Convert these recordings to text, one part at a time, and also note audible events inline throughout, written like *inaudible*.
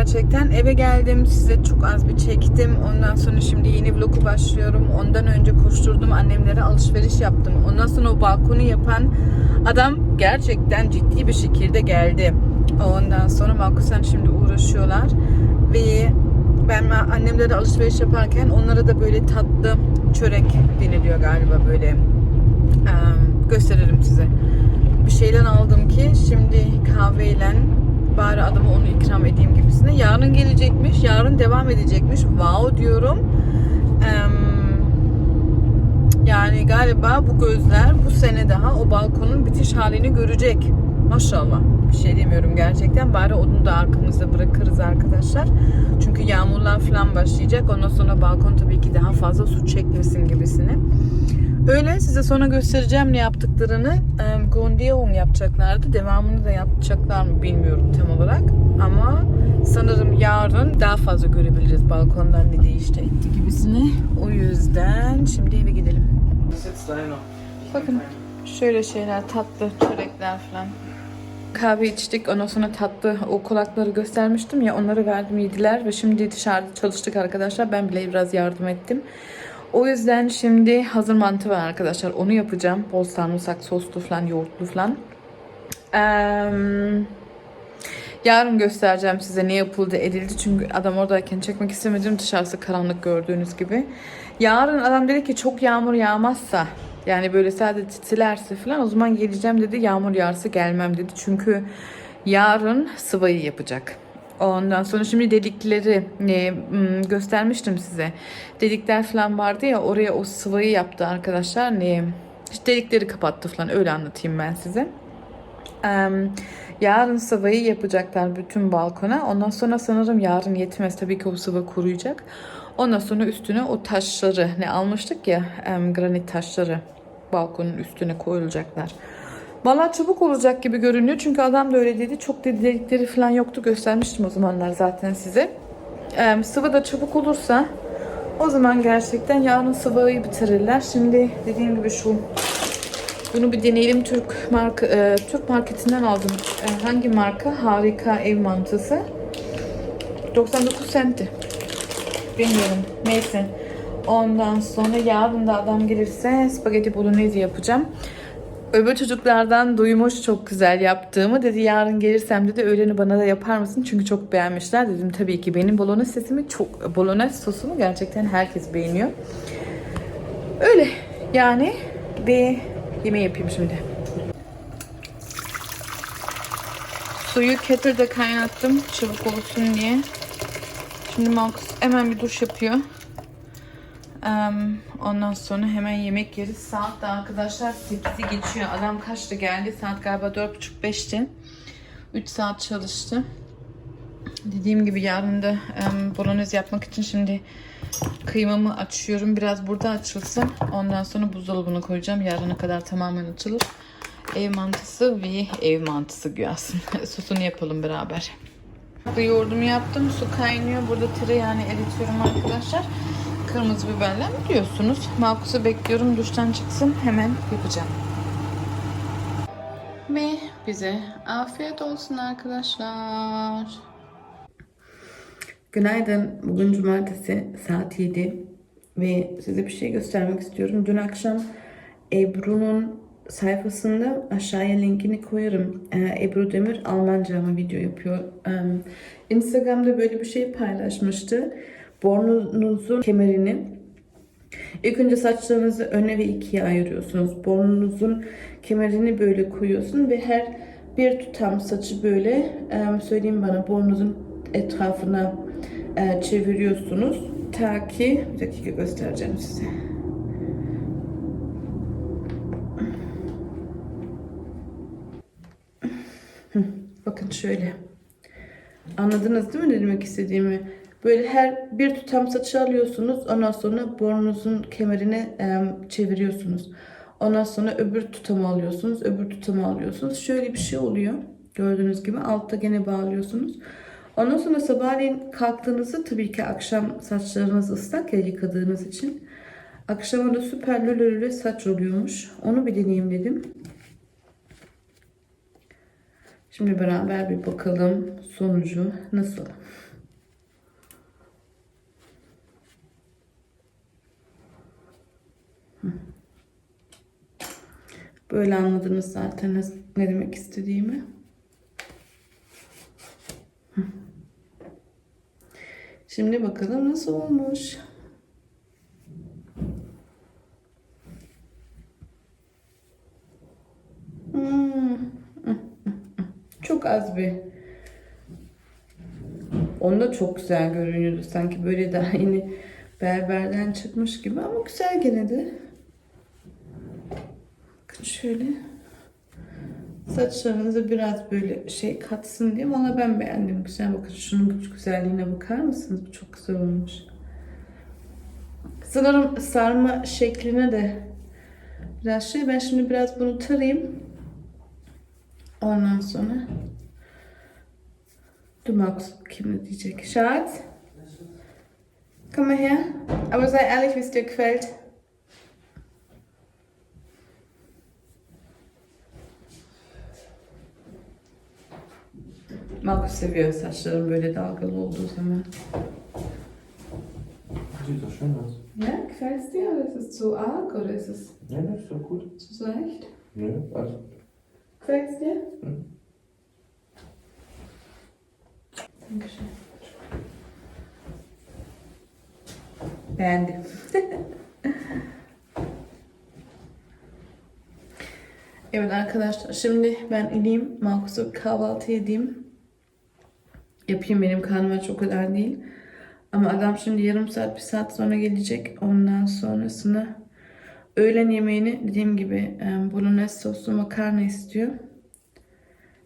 gerçekten. Eve geldim size çok az bir çektim. Ondan sonra şimdi yeni vlogu başlıyorum. Ondan önce koşturdum annemlere alışveriş yaptım. Ondan sonra o balkonu yapan adam gerçekten ciddi bir şekilde geldi. Ondan sonra Markus'tan şimdi uğraşıyorlar. Ve ben annemlere alışveriş yaparken onlara da böyle tatlı çörek deniliyor galiba böyle. Ee, gösteririm size bir şeyler aldım ki şimdi kahveyle bari adama onu ikram edeyim gibisine. Yarın gelecekmiş, yarın devam edecekmiş. Wow diyorum. Yani galiba bu gözler bu sene daha o balkonun bitiş halini görecek. Maşallah. Bir şey demiyorum gerçekten. Bari onu da arkamızda bırakırız arkadaşlar. Çünkü yağmurlar falan başlayacak. Ondan sonra balkon tabii ki daha fazla su çekmesin gibisine. Öyle size sonra göstereceğim ne yaptıklarını. Ee, Gondiyon yapacaklardı. Devamını da yapacaklar mı bilmiyorum tam olarak. Ama sanırım yarın daha fazla görebiliriz balkondan ne değişti etti gibisini. O yüzden şimdi eve gidelim. Bakın şöyle şeyler tatlı çörekler falan. Kahve içtik ondan sonra tatlı o kulakları göstermiştim ya onları verdim yediler ve şimdi dışarıda çalıştık arkadaşlar. Ben bile biraz yardım ettim. O yüzden şimdi hazır mantı var arkadaşlar. Onu yapacağım. Bol sarımsak soslu falan, yoğurtlu falan. Eee, yarın göstereceğim size ne yapıldı edildi. Çünkü adam oradayken çekmek istemedim. Dışarısı karanlık gördüğünüz gibi. Yarın adam dedi ki çok yağmur yağmazsa yani böyle sadece titilerse falan o zaman geleceğim dedi. Yağmur yağarsa gelmem dedi. Çünkü yarın sıvayı yapacak. Ondan sonra şimdi delikleri e, göstermiştim size. Delikler falan vardı ya oraya o sıvayı yaptı arkadaşlar. Ne işte delikleri kapattı falan öyle anlatayım ben size. Em, yarın sıvayı yapacaklar bütün balkona. Ondan sonra sanırım yarın yetmez. Tabii ki o sıvı kuruyacak. Ondan sonra üstüne o taşları ne almıştık ya em, granit taşları balkonun üstüne koyulacaklar. Valla çabuk olacak gibi görünüyor. Çünkü adam da öyle dedi. Çok dedi delikleri falan yoktu. Göstermiştim o zamanlar zaten size. Em, sıvı da çabuk olursa o zaman gerçekten yarın sıvıyı bitirirler. Şimdi dediğim gibi şu bunu bir deneyelim. Türk marka e, Türk marketinden aldım. E, hangi marka? Harika ev mantısı. 99 senti. Bilmiyorum. Neyse. Ondan sonra yarın da adam gelirse spagetti bolognese yapacağım. Öbür çocuklardan duymuş çok güzel yaptığımı. Dedi yarın gelirsem dedi öğleni bana da yapar mısın? Çünkü çok beğenmişler. Dedim tabii ki benim bolognese sesimi çok bolognese sosumu gerçekten herkes beğeniyor. Öyle yani bir yemeği yapayım şimdi. Suyu kettle'da kaynattım çabuk olsun diye. Şimdi Marcus hemen bir duş yapıyor. Ondan sonra hemen yemek yeriz. Saat de arkadaşlar 8'i geçiyor. Adam kaçta geldi? Saat galiba 4.30-5'ti. 3 saat çalıştı. Dediğim gibi yarın da bolognese yapmak için şimdi kıymamı açıyorum. Biraz burada açılsın. Ondan sonra buzdolabına koyacağım. Yarına kadar tamamen açılır. Ev mantısı ve ev mantısı güyasın. Sosunu *laughs* yapalım beraber. Yoğurdumu yaptım. Su kaynıyor. Burada tereyağını eritiyorum arkadaşlar. Kırmızı biberle biliyorsunuz. Markus'u bekliyorum. Duştan çıksın. Hemen yapacağım. Ve bize afiyet olsun arkadaşlar. Günaydın. Bugün cumartesi saat 7 ve size bir şey göstermek istiyorum. Dün akşam Ebru'nun sayfasında aşağıya linkini koyarım. Ee, Ebru Demir Almanca ama video yapıyor. Ee, Instagram'da böyle bir şey paylaşmıştı. Bornunuzun kemerini İlk önce saçlarınızı öne ve ikiye ayırıyorsunuz. Burnunuzun kemerini böyle koyuyorsun ve her bir tutam saçı böyle söyleyeyim bana burnunuzun etrafına e, çeviriyorsunuz. Ta ki bir dakika göstereceğim size. Bakın şöyle. Anladınız değil mi ne demek istediğimi? Böyle her bir tutam saçı alıyorsunuz. Ondan sonra burnunuzun kemerini e, çeviriyorsunuz. Ondan sonra öbür tutamı alıyorsunuz. Öbür tutamı alıyorsunuz. Şöyle bir şey oluyor. Gördüğünüz gibi altta gene bağlıyorsunuz. Ondan sonra sabahleyin kalktığınızda tabii ki akşam saçlarınız ıslak ya yıkadığınız için. Akşama da süper lölölö saç oluyormuş. Onu bir deneyeyim dedim. Şimdi beraber bir bakalım sonucu nasıl. Böyle anladınız zaten ne- demek istediğimi. Şimdi bakalım nasıl olmuş. Çok az bir. Onda çok güzel görünüyordu. Sanki böyle daha yeni berberden çıkmış gibi ama güzel gene de. Şöyle. Saçlarınıza biraz böyle şey katsın diye. Valla ben beğendim. Güzel bakın şunun güzelliğine bakar mısınız? Bu çok güzel olmuş. Sanırım sarma şekline de biraz şey. Ben şimdi biraz bunu tarayayım. Ondan sonra Du magst kim diyecek? Schatz? Komm mal her. Aber sei ehrlich, wie es dir gefällt. Markus seviyor saçların böyle dalgalı olduğu zaman. Sieht doch schön aus. Ja, gefällt es dir oder ist es zu arg oder ist es Ja, das ist doch gut. zu seicht? Nö, also. Gefällt es dir? Mhm. Dankeschön. Beğendim. *laughs* evet arkadaşlar şimdi ben ineyim Markus'a kahvaltı edeyim. Yapayım benim karnım aç o kadar değil. Ama adam şimdi yarım saat bir saat sonra gelecek. Ondan sonrasını öğlen yemeğini dediğim gibi e, bolognese soslu makarna istiyor.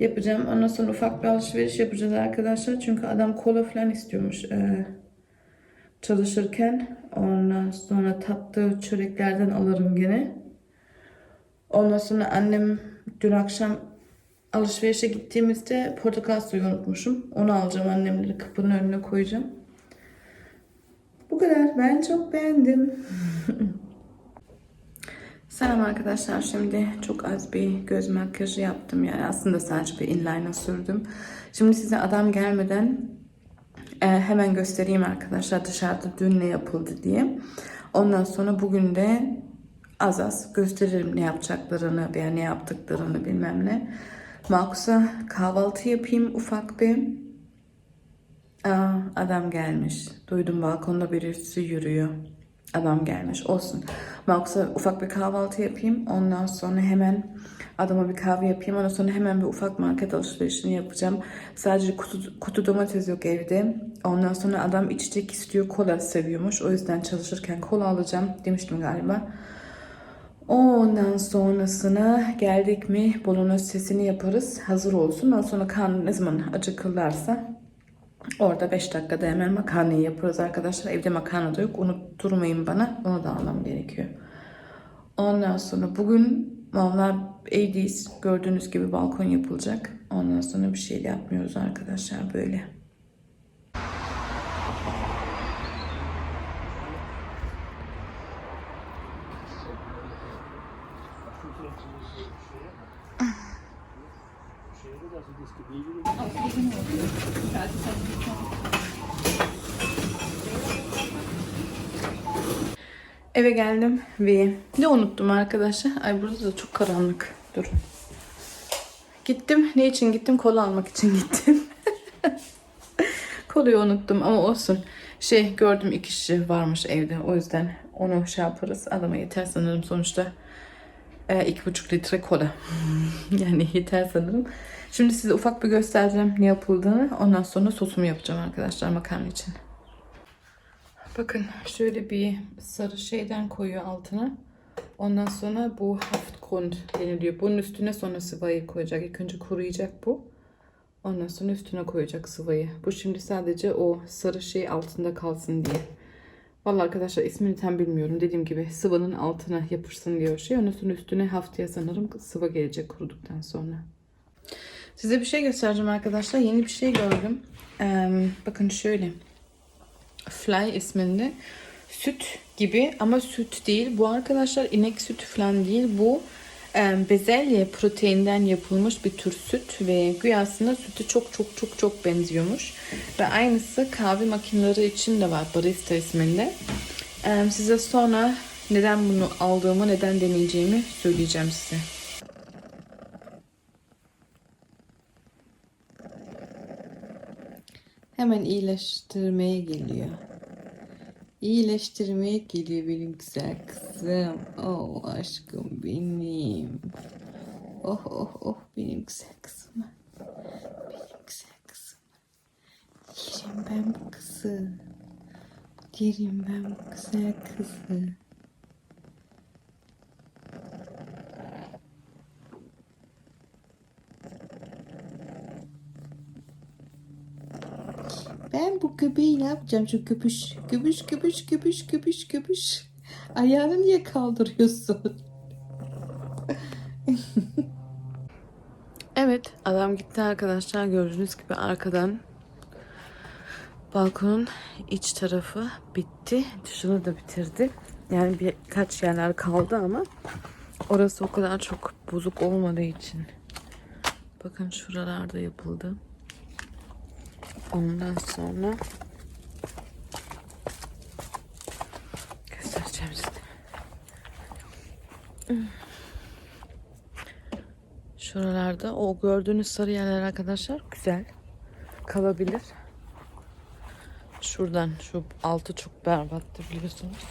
Yapacağım. Ondan sonra ufak bir alışveriş yapacağız arkadaşlar. Çünkü adam kola falan istiyormuş e, çalışırken. Ondan sonra tatlı çöreklerden alırım gene. Ondan sonra annem dün akşam alışverişe gittiğimizde portakal suyu unutmuşum. Onu alacağım annemleri kapının önüne koyacağım. Bu kadar. Ben çok beğendim. *laughs* Selam arkadaşlar. Şimdi çok az bir göz makyajı yaptım. Yani aslında sadece bir inliner sürdüm. Şimdi size adam gelmeden e, hemen göstereyim arkadaşlar dışarıda dün ne yapıldı diye. Ondan sonra bugün de az az gösteririm ne yapacaklarını veya ne yaptıklarını bilmem ne. Markus'a kahvaltı yapayım ufak bir. Aa, adam gelmiş. Duydum balkonda birisi yürüyor. Adam gelmiş. Olsun. Markus'a ufak bir kahvaltı yapayım. Ondan sonra hemen adama bir kahve yapayım. Ondan sonra hemen bir ufak market alışverişini yapacağım. Sadece kutu, kutu domates yok evde. Ondan sonra adam içecek istiyor. Kola seviyormuş. O yüzden çalışırken kola alacağım. Demiştim galiba. Ondan sonrasına geldik mi bolognese sesini yaparız. Hazır olsun. Ondan sonra karnı ne zaman acıkırlarsa Orada 5 dakikada hemen makarnayı yaparız arkadaşlar. Evde makarna da yok. Unutturmayın bana. Onu da almam gerekiyor. Ondan sonra bugün vallahi evdeyiz. Gördüğünüz gibi balkon yapılacak. Ondan sonra bir şey yapmıyoruz arkadaşlar böyle. Eve geldim ve ne unuttum arkadaşlar? Ay burada da çok karanlık. Durun. Gittim. Ne için gittim? Kola almak için gittim. *laughs* Kolayı unuttum ama olsun. Şey gördüm iki kişi varmış evde. O yüzden onu şey yaparız. Adama yeter sanırım sonuçta. E, iki buçuk litre kola. *laughs* yani yeter sanırım. Şimdi size ufak bir göstereceğim ne yapıldığını. Ondan sonra sosumu yapacağım arkadaşlar makarna için. Bakın şöyle bir sarı şeyden koyuyor altına. Ondan sonra bu Haftgrund deniliyor. Bunun üstüne sonra sıvayı koyacak. İlk önce kuruyacak bu. Ondan sonra üstüne koyacak sıvayı. Bu şimdi sadece o sarı şey altında kalsın diye. Vallahi arkadaşlar ismini tam bilmiyorum. Dediğim gibi sıvının altına yapışsın diyor şey. Ondan sonra üstüne haftaya sanırım sıva gelecek kuruduktan sonra. Size bir şey göstereceğim arkadaşlar. Yeni bir şey gördüm. Ee, bakın şöyle. Fly isminde süt gibi ama süt değil. Bu arkadaşlar inek sütü falan değil. Bu e, bezelye proteinden yapılmış bir tür süt ve güyasında sütü çok çok çok çok benziyormuş. Ve aynısı kahve makineleri için de var barista isminde. E, size sonra neden bunu aldığımı, neden deneyeceğimi söyleyeceğim size. Hemen iyileştirmeye geliyor. İyileştirmeye geliyor benim güzel kızım. Oh aşkım benim. Oh oh oh benim güzel kızım. Benim güzel kızım. Yerim ben bu kızı. Yerim ben bu güzel kızı. Ben bu köpeği ne yapacağım şu köpüş? Köpüş köpüş köpüş köpüş köpüş. Ayağını niye kaldırıyorsun? *laughs* evet adam gitti arkadaşlar gördüğünüz gibi arkadan balkonun iç tarafı bitti. Dışını da bitirdi. Yani birkaç yerler kaldı ama orası o kadar çok bozuk olmadığı için. Bakın şuralarda yapıldı. Ondan sonra göstereceğim size. Şuralarda o gördüğünüz sarı yerler arkadaşlar güzel kalabilir. Şuradan şu altı çok berbattı biliyorsunuz.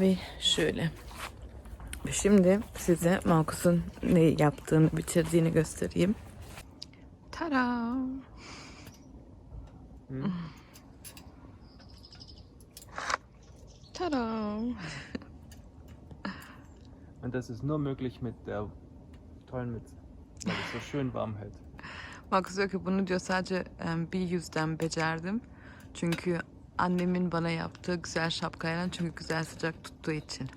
Ve şöyle. Şimdi size Markus'un ne yaptığını, bitirdiğini göstereyim. Tada! Tada! *laughs* Und das ist nur möglich mit der tollen Mütze. Weil es so schön warm hält. Markus diyor ki bunu diyor sadece em, bir yüzden becerdim. Çünkü annemin bana yaptığı güzel şapkayla çünkü güzel sıcak tuttuğu için.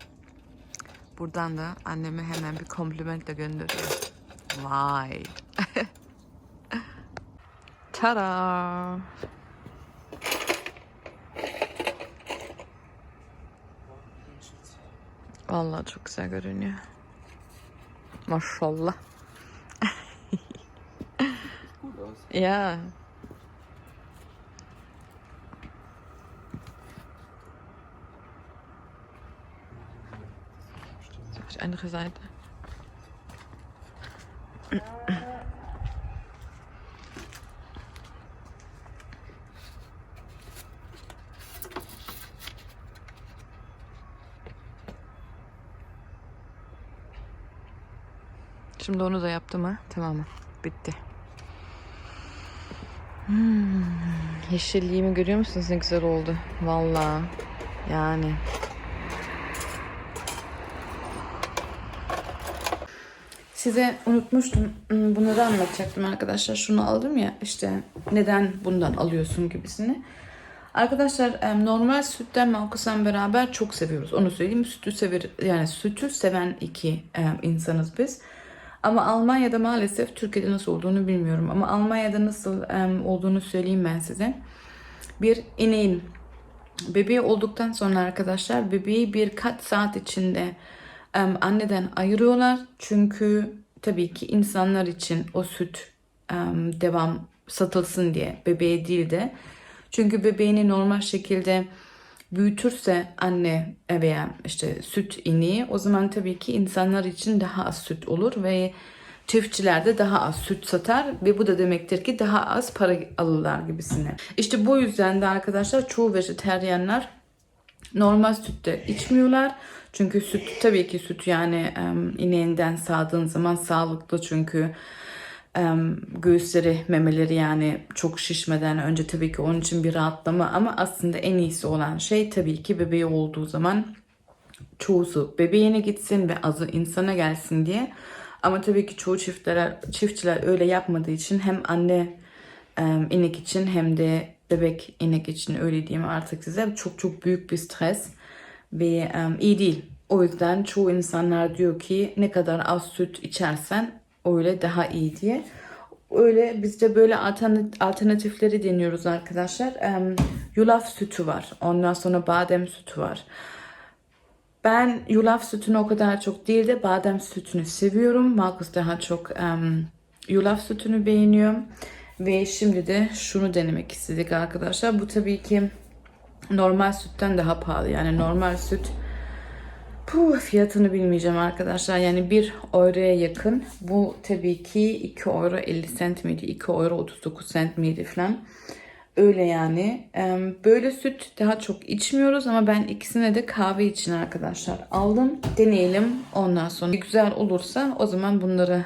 Buradan da anneme hemen bir komplimentle gönderiyor. Vay. *laughs* Tada. Vallahi çok güzel görünüyor. Maşallah. İch andere Seite? Şimdi onu da yaptım ha. Tamam. Bitti. Hmm, yeşilliğimi görüyor musunuz ne güzel oldu. Vallahi yani. Size unutmuştum. Hmm, da anlatacaktım arkadaşlar. Şunu aldım ya işte neden bundan alıyorsun gibisini. Arkadaşlar normal sütten Malkus'la beraber çok seviyoruz. Onu söyleyeyim. Sütü sever yani sütü seven iki insanız biz. Ama Almanya'da maalesef Türkiye'de nasıl olduğunu bilmiyorum. Ama Almanya'da nasıl olduğunu söyleyeyim ben size. Bir ineğin bebeği olduktan sonra arkadaşlar bebeği birkaç saat içinde anneden ayırıyorlar. Çünkü tabii ki insanlar için o süt devam satılsın diye bebeğe değil de. Çünkü bebeğini normal şekilde büyütürse anne veya işte süt ineği o zaman tabii ki insanlar için daha az süt olur ve çiftçiler de daha az süt satar ve bu da demektir ki daha az para alırlar gibisine. İşte bu yüzden de arkadaşlar çoğu vejeteryanlar normal sütte içmiyorlar. Çünkü süt tabii ki süt yani ineğinden sağdığın zaman sağlıklı çünkü göğüsleri, memeleri yani çok şişmeden önce tabii ki onun için bir rahatlama ama aslında en iyisi olan şey tabii ki bebeği olduğu zaman çoğusu bebeğine gitsin ve azı insana gelsin diye. Ama tabii ki çoğu çiftler, çiftçiler öyle yapmadığı için hem anne inek için hem de bebek inek için öyle diyeyim artık size çok çok büyük bir stres ve iyi değil. O yüzden çoğu insanlar diyor ki ne kadar az süt içersen öyle daha iyi diye. Öyle biz de böyle alternat- alternatifleri deniyoruz arkadaşlar. Yulaf sütü var. Ondan sonra badem sütü var. Ben yulaf sütünü o kadar çok değil de badem sütünü seviyorum. Marcus daha çok em, yulaf sütünü beğeniyor. Ve şimdi de şunu denemek istedik arkadaşlar. Bu tabii ki normal sütten daha pahalı. Yani normal süt Puh, fiyatını bilmeyeceğim arkadaşlar. Yani 1 euroya yakın. Bu tabii ki 2 euro 50 cent miydi? 2 euro 39 cent miydi falan. Öyle yani. Böyle süt daha çok içmiyoruz ama ben ikisine de kahve için arkadaşlar aldım. Deneyelim. Ondan sonra güzel olursa o zaman bunları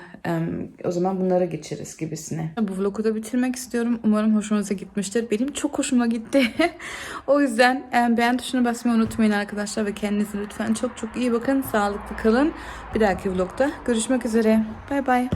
o zaman bunlara geçeriz gibisine. Bu vlogu da bitirmek istiyorum. Umarım hoşunuza gitmiştir. Benim çok hoşuma gitti. *laughs* o yüzden beğen tuşuna basmayı unutmayın arkadaşlar ve kendinize lütfen çok çok iyi bakın. Sağlıklı kalın. Bir dahaki vlogda görüşmek üzere. Bay bay.